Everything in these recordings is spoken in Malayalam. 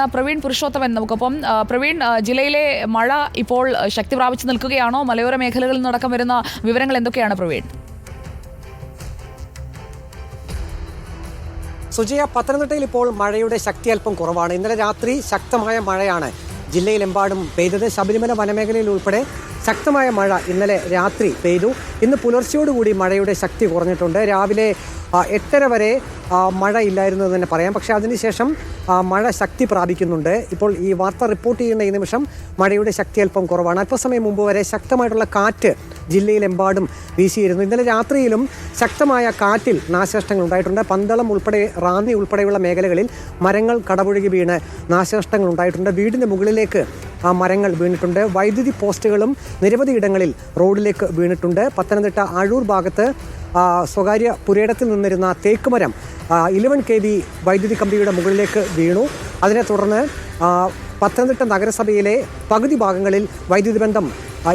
പ്രവീൺ പുരുഷോത്തമൻ നമുക്കൊപ്പം. പ്രവീൺ ജില്ലയിലെ മഴ ഇപ്പോൾ ശക്തി പ്രാപിച്ചു നിൽക്കുകയാണോ? മലയോര മേഖലകളിൽ നിന്നടക്കം വരുന്ന വിവരങ്ങൾ എന്തൊക്കെയാണ് പ്രവീൺ? സുജയ പത്തനംതിട്ടയിൽ ഇപ്പോൾ മഴയുടെ ശക്തി അല്പം കുറവാണ്. ഇന്നലെ രാത്രി ശക്തമായ മഴയാണ് ജില്ലയിലെമ്പാടും പെയ്തത്. ശബരിമല വനമേഖലയിൽ ഉൾപ്പെടെ ശക്തമായ മഴ ഇന്നലെ രാത്രി പെയ്തു. ഇന്ന് പുലർച്ചയോടുകൂടി മഴയുടെ ശക്തി കുറഞ്ഞിട്ടുണ്ട്. രാവിലെ എട്ടര വരെ മഴ ഇല്ലായിരുന്നു എന്ന് തന്നെ പറയാം. പക്ഷേ അതിനുശേഷം മഴ ശക്തി പ്രാപിക്കുന്നുണ്ട്. ഇപ്പോൾ ഈ വാർത്ത റിപ്പോർട്ട് ചെയ്യുന്ന ഈ നിമിഷം മഴയുടെ ശക്തി അല്പം കുറവാണ്. അല്പസമയം മുമ്പ് വരെ ശക്തമായിട്ടുള്ള കാറ്റ് ജില്ലയിലെമ്പാടും വീശിയിരുന്നു. ഇന്നലെ രാത്രിയിലും ശക്തമായ കാറ്റിൽ നാശനഷ്ടങ്ങൾ ഉണ്ടായിട്ടുണ്ട്. പന്തളം ഉൾപ്പെടെ റാന്നി ഉൾപ്പെടെയുള്ള മേഖലകളിൽ മരങ്ങൾ കടപുഴകി വീണ് നാശനഷ്ടങ്ങൾ ഉണ്ടായിട്ടുണ്ട്. വീടിന്റെ മുകളിലേക്ക് ആ മരങ്ങൾ വീണിട്ടുണ്ട്. വൈദ്യുതി പോസ്റ്റുകളും നിരവധി ഇടങ്ങളിൽ റോഡിലേക്ക് വീണിട്ടുണ്ട്. പത്തനംതിട്ട അഴൂർ ഭാഗത്ത് സ്വകാര്യ പുരയിടത്തിൽ നിന്നിരുന്ന തേക്കുമരം ഇലവൻ കെ വി വൈദ്യുതി കമ്പിയുടെ മുകളിലേക്ക് വീണു. അതിനെ തുടർന്ന് പത്തനംതിട്ട നഗരസഭയിലെ പകുതി ഭാഗങ്ങളിൽ വൈദ്യുതി ബന്ധം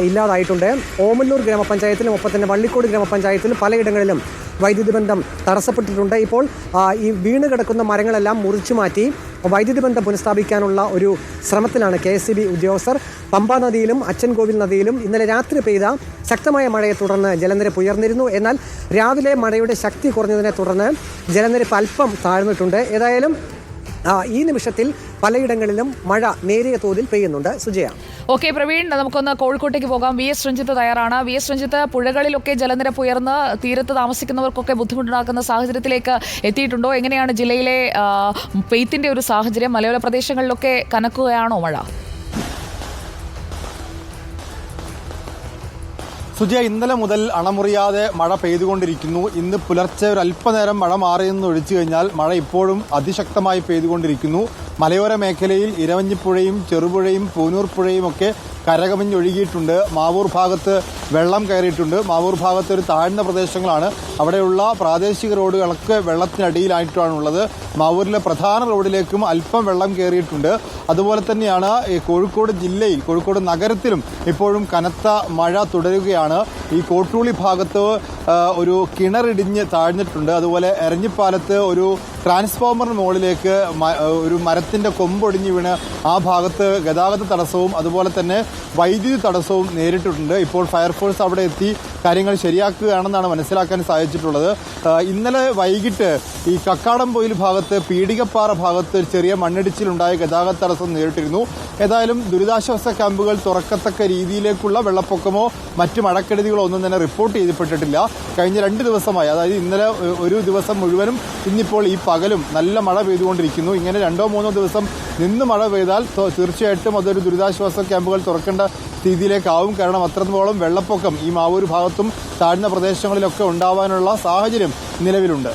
ഇല്ലാതായിട്ടുണ്ട്. ഓമല്ലൂർ ഗ്രാമപഞ്ചായത്തിലും ഒപ്പം തന്നെ വള്ളിക്കോട് ഗ്രാമപഞ്ചായത്തിലും പലയിടങ്ങളിലും വൈദ്യുതി ബന്ധം തടസ്സപ്പെട്ടിട്ടുണ്ട്. ഇപ്പോൾ ഈ വീണ് കിടക്കുന്ന മരങ്ങളെല്ലാം മുറിച്ചു മാറ്റി വൈദ്യുതി ബന്ധം പുനഃസ്ഥാപിക്കാനുള്ള ഒരു ശ്രമത്തിലാണ് കെ എസ് ബി ഉദ്യോഗസ്ഥർ. പമ്പാ നദിയിലും അച്ചൻകോവിൽ നദിയിലും ഇന്നലെ രാത്രി പെയ്ത ശക്തമായ മഴയെ തുടർന്ന് ജലനിരപ്പ് ഉയർന്നിരുന്നു. എന്നാൽ രാവിലെ മഴയുടെ ശക്തി കുറഞ്ഞതിനെ തുടർന്ന് ജലനിരപ്പ് അല്പം താഴ്ന്നിട്ടുണ്ട്. ഏതായാലും ഈ നിമിഷത്തിൽ പലയിടങ്ങളിലും മഴ നേരിയ തോതിൽ പെയ്യുന്നുണ്ട്. സുജയ. ഓക്കെ പ്രവീൺ നമുക്കൊന്ന് കോഴിക്കോട്ടേക്ക് പോകാം. വി എസ് രഞ്ജിത്ത് തയ്യാറാണ്. വി എസ് രഞ്ജിത്ത് പുഴകളിലൊക്കെ ജലനിരപ്പ് ഉയർന്ന് തീരത്ത് താമസിക്കുന്നവർക്കൊക്കെ ബുദ്ധിമുട്ടുണ്ടാക്കുന്ന സാഹചര്യത്തിലേക്ക് എത്തിയിട്ടുണ്ടോ? എങ്ങനെയാണ് ജില്ലയിലെ പെയ്ത്തിന്റെ ഒരു സാഹചര്യം? മലയോര പ്രദേശങ്ങളിലൊക്കെ കനക്കുകയാണോ മഴ? സുജയ ഇന്നലെ മുതൽ അണമുറിയാതെ മഴ പെയ്തുകൊണ്ടിരിക്കുന്നു. ഇന്ന് പുലർച്ചെ ഒരു അല്പനേരം മഴ മാറിയെന്ന് ഒഴിച്ചു കഴിഞ്ഞാൽ മഴ ഇപ്പോഴും അതിശക്തമായി പെയ്തുകൊണ്ടിരിക്കുന്നു. മലയോര മേഖലയിൽ ഇരവഞ്ഞിപ്പുഴയും ചെറുപുഴയും പൂനൂർ പുഴയും ഒക്കെ കരകമിഞ്ഞൊഴുകിയിട്ടുണ്ട് മാവൂർ ഭാഗത്ത് വെള്ളം കയറിയിട്ടുണ്ട്. മാവൂർ ഭാഗത്ത് ഒരു താഴ്ന്ന പ്രദേശങ്ങളാണ്. അവിടെയുള്ള പ്രാദേശിക റോഡുകളൊക്കെ വെള്ളത്തിനടിയിലായിട്ടാണുള്ളത്. മാവൂരിലെ പ്രധാന റോഡിലേക്കും അല്പം വെള്ളം കയറിയിട്ടുണ്ട്. അതുപോലെ തന്നെയാണ് ഈ കോഴിക്കോട് ജില്ലയിൽ കോഴിക്കോട് നഗരത്തിലും ഇപ്പോഴും കനത്ത മഴ തുടരുകയാണ്. ഈ കോട്ടൂളി ഭാഗത്ത് ഒരു കിണറിടിഞ്ഞ് താഴ്ന്നിട്ടുണ്ട്. അതുപോലെ എരഞ്ഞിപ്പാലത്ത് ഒരു ട്രാൻസ്ഫോമറിന് മുകളിലേക്ക് ഒരു മരത്തിന്റെ കൊമ്പൊടിഞ്ഞ് വീണ് ആ ഭാഗത്ത് ഗതാഗത തടസ്സവും അതുപോലെ തന്നെ വൈദ്യുതി തടസ്സവും നേരിട്ടിട്ടുണ്ട്. ഇപ്പോൾ ഫയർഫോഴ്സ് അവിടെ എത്തി കാര്യങ്ങൾ ശരിയാക്കുകയാണെന്നാണ് മനസ്സിലാക്കാൻ സാധിച്ചിട്ടുള്ളത്. ഇന്നലെ വൈകിട്ട് ഈ കക്കാടംപൊയിൽ ഭാഗത്ത് പീടികപ്പാറ ഭാഗത്ത് ചെറിയ മണ്ണിടിച്ചിലുണ്ടായ ഗതാഗത തടസ്സം നേരിട്ടിരുന്നു. ഏതായാലും ദുരിതാശ്വാസ ക്യാമ്പുകൾ തുറക്കത്തക്ക രീതിയിലേക്കുള്ള വെള്ളപ്പൊക്കമോ മറ്റു മഴക്കെടുതികളോ ഒന്നും തന്നെ റിപ്പോർട്ട് ചെയ്യപ്പെട്ടിട്ടില്ല കഴിഞ്ഞ രണ്ട് ദിവസമായി അതായത് ഇന്നലെ ഒരു ദിവസം മുഴുവനും ഇന്നിപ്പോൾ ഈ പകലും നല്ല മഴ പെയ്തുകൊണ്ടിരിക്കുന്നു. ഇങ്ങനെ രണ്ടോ മൂന്നോ ദിവസം നിന്ന് മഴ പെയ്താൽ തീർച്ചയായിട്ടും അതൊരു ദുരിതാശ്വാസ ക്യാമ്പുകൾ തുറക്കേണ്ട സ്ഥിതിയിലേക്കാവും കാരണം അത്രത്തോളം വെള്ളപ്പൊക്കം ഈ മാവൂർ ഭാഗത്തും താഴ്ന്ന പ്രദേശങ്ങളിലൊക്കെ ഉണ്ടാവാനുള്ള സാഹചര്യം നിലവിലുണ്ട്.